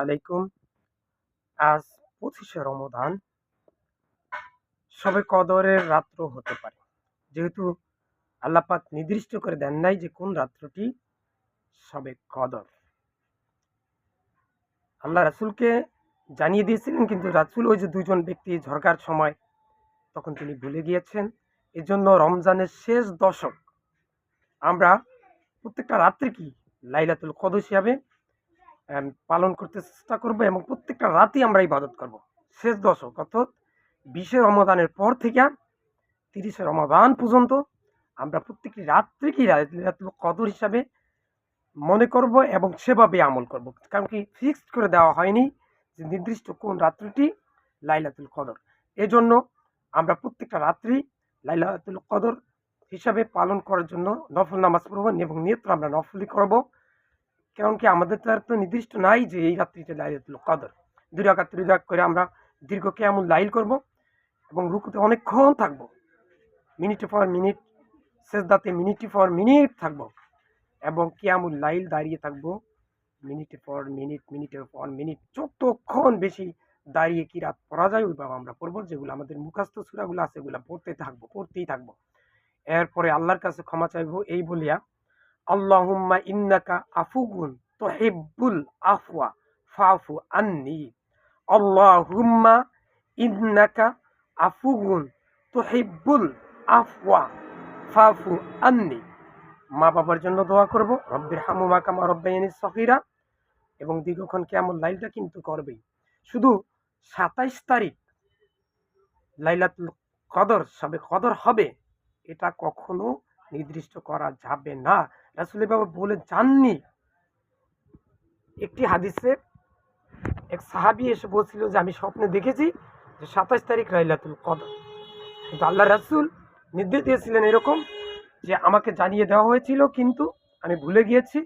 আলাইকুম। আজ পঁচিশে রমদান সবে কদরের রাত্র হতে পারে। যেহেতু আল্লাপাক নির্দিষ্ট করে দেন নাই যে কোন রাত্রটি সবে কদর। আল্লাহ রাসুলকে জানিয়ে দিয়েছিলেন, কিন্তু রাসুল ওই যে দুজন ব্যক্তি ঝরকার সময় তখন তিনি ভুলে গিয়েছেন। এজন্য রমজানের শেষ দশক আমরা প্রত্যেকটা রাত্রে কি লাইলাতুল কদর হিসাবে পালন করতে চেষ্টা করব এবং প্রত্যেকটা রাতেই আমরা ইবাদত করব। শেষ দশক, অর্থাৎ বিশে রমাদানের পর থেকে তিরিশে রমাদান পর্যন্ত আমরা প্রত্যেকটি রাত্রিকে লাইলাতুল কদর হিসাবে মনে করব এবং সেভাবে আমল করব। কারণ কি ফিক্সড করে দেওয়া হয়নি যে নির্দিষ্ট কোন রাত্রিটি লাইলাতুল কদর। এজন্য আমরা প্রত্যেকটা রাত্রি লাইলাতুল কদর হিসাবে পালন করার জন্য নফল নামাজ পড়ব এবং নিয়ত আমরা নফলই করব। কারণ কি আমাদের তো আর তো নির্দিষ্ট নাই যে এই রাত্রিতে লাইলাতুল কদর? দুই রাকাত দুই রাকাত করে আমরা দীর্ঘ কেমন লাইল করব এবং রুকুতে অনেকক্ষণ থাকব। মিনিট পর মিনিট শেষদাতে মিনিট পর মিনিট থাকব এবং কিয়ামুল লাইল দাঁড়িয়ে থাকব। মিনিটের পর মিনিট মিনিটের পর মিনিট, যতক্ষণ বেশি দাঁড়িয়ে কি রাত পড়া যায় ওইভাবে আমরা পড়ব যেগুলো আমাদের মুখাস্ত সুরাগুলো আছে, এগুলো পড়তে থাকব, পড়তেই থাকব। এরপরে আল্লাহর কাছে ক্ষমা চাইব, এই বলিয়া আল্লাহুম্মা ইন্নাকা আফুগুন তুহিব্বুল আফওয়া ফাফু আন্নি আল্লাহুম্মা ইন্নাকা আফুগুন তুহিব্বুল আফওয়া ফাফু আন্নি মা বাবার জন্য দোয়া করব, রব্বির হামুমা কামা রব্বাইয়ানি সফিরা এবং দীর্ঘক্ষণ কেমন লাইলটা কিন্তু করবেই। শুধু সাতাইশ তারিখ লাইলাতুল কদর, সবে কদর হবে, এটা কখনো নির্দিষ্ট করা যাবে না। রাসুল বাবা বলে যাননি। একটি হাদিসে এক সাহাবি এসে বলছিল যে, আমি স্বপ্নে দেখেছি যে সাতাশ তারিখ লাইলাতুল কদর। কিন্তু আল্লাহ রাসুল নির্দেশ দিয়েছিলেন এরকম যে, আমাকে জানিয়ে দেওয়া হয়েছিল, কিন্তু আমি ভুলে গিয়েছি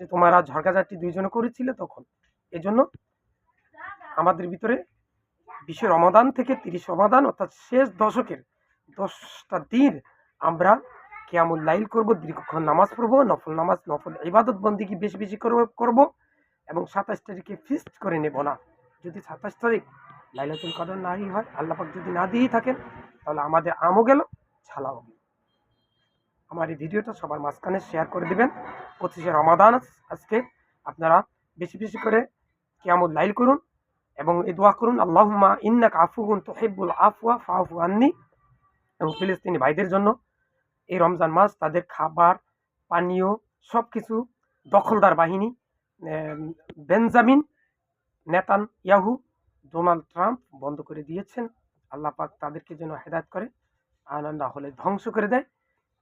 যে তোমরা ঝড়কাঝাটি দুইজনে করেছিলে তখন। এজন্য আমাদের ভিতরে বিশে রমাদান থেকে তিরিশ রমাদান অর্থাৎ শেষ দশকের দশটা দিন আমরা কেমন লাইল করব, দীর্ঘক্ষণ নামাজ পড়ব, নফল নামাজ, নফল ইবাদত বন্দিকে বেশি বেশি করব এবং সাতাশ তারিখে ফিস্ট করে নেব না। যদি সাতাশ তারিখ লাইলাতুল কদর নাই হয় আল্লাপাক যদি না দিয়েই থাকেন, তাহলে আমাদের আমও গেল, ছালাও গেল। আমার এই ভিডিওটা সবার মাঝখানে শেয়ার করে দিবেন। পঁচিশে রমাদান আজকে আপনারা বেশি বেশি করে কেমন লাইল করুন এবং এই দোয়া করুন, আল্লাহুম্মা ইন্নাক আফুহুন তুহিব্বুল আফওয়া ফাফু আন্নি এবং ফিলিস্তিনি ভাইদের জন্য এই রমজান মাস তাদের খাবার, পানীয় সব কিছু দখলদার বাহিনী Benjamin Netanyahu Donald Trump বন্ধ করে দিয়েছেন। আল্লাহ পাক তাদেরকে যেন হেদায়ত করে আর না হলে ধ্বংস করে দেয়।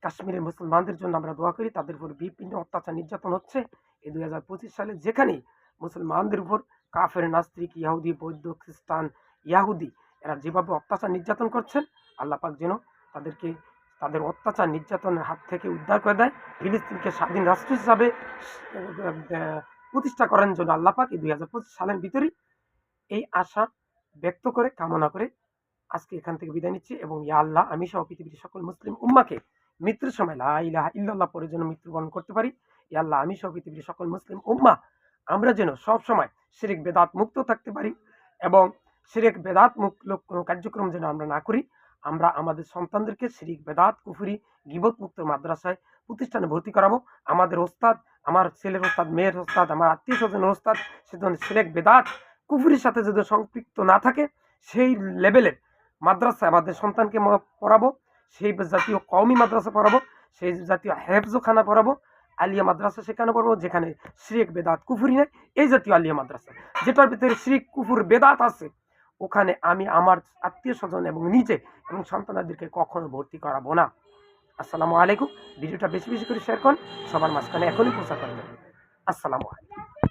কাশ্মীরের মুসলমানদের জন্য আমরা দোয়া করি, তাদের উপর বিভিন্ন অত্যাচার নির্যাতন হচ্ছে। এই দুই হাজার পঁচিশ সালে যেখানেই মুসলমানদের উপর কাফের, নাস্তিক ইয়াহুদি বৌদ্ধ, খ্রিস্টান, ইয়াহুদি, এরা যেভাবে অত্যাচার নির্যাতন করছেন, আল্লাহ পাক যেন তাদেরকে তাদের অত্যাচার নির্যাতনের হাত থেকে উদ্ধার করে দেয়। ফিলিস্তিনকে স্বাধীন রাষ্ট্র হিসাবে প্রতিষ্ঠা করেন জন্য আল্লাহ পাক। এই দুই হাজার পঁচিশ সালের ভিতরেই এই আশা ব্যক্ত করে, কামনা করে আজকে এখান থেকে বিদায় নিচ্ছি এবং ইয়া আল্লাহ, আমি সহ পৃথিবীর সকল মুসলিম উম্মাকে মৃত্যুর সময় লা ইলাহা ইল্লাল্লাহ পরে যেন মৃত্যুবরণ করতে পারি। ইয়া আল্লাহ, আমি সহ পৃথিবীর সকল মুসলিম উম্মা, আমরা যেন সব সময় শিরিক, বেদাত মুক্ত থাকতে পারি এবং শিরিক, বেদাত মুক্ত কোনো কার্যক্রম যেন আমরা না করি। আমরা আমাদের সন্তানদেরকে শিরিক, বেদাত, কুফুরি গিবত মুক্ত মাদ্রাসায় প্রতিষ্ঠানে ভর্তি করাবো। আমাদের ওস্তাদ, আমার ছেলের ওস্তাদ, মেয়ের ওস্তাদ, আমার আত্মীয় স্বজনের ওস্তাদ সেজন্য শিরেক বেদাত, কুফুরির সাথে যদি সম্পৃক্ত না থাকে, সেই লেভেলের মাদ্রাসায় আমাদের সন্তানকে পড়াবো, সেই জাতীয় কওমি মাদ্রাসা পড়াবো, সেই জাতীয় হেফজোখানা পড়াবো, আলিয়া মাদ্রাসা সেখানে পড়ব, যেখানে শিরিক, বেদাত, কুফুরি নেই, এই জাতীয় আলিয়া মাদ্রাসা। যেটার ভিতরে শিরিক, কুফুর, বেদাত আছে ওখানে আমি আমার আত্মীয় স্বজন এবং নিজে এবং সন্তানাদেরকে কখনো ভর্তি করাবো না। আসসালামু আলাইকুম। ভিডিওটা বেশি বেশি করে শেয়ার করুন। সবার মাঝখানে এখনই প্রচার করবেন আসসালামু আলাইকুম।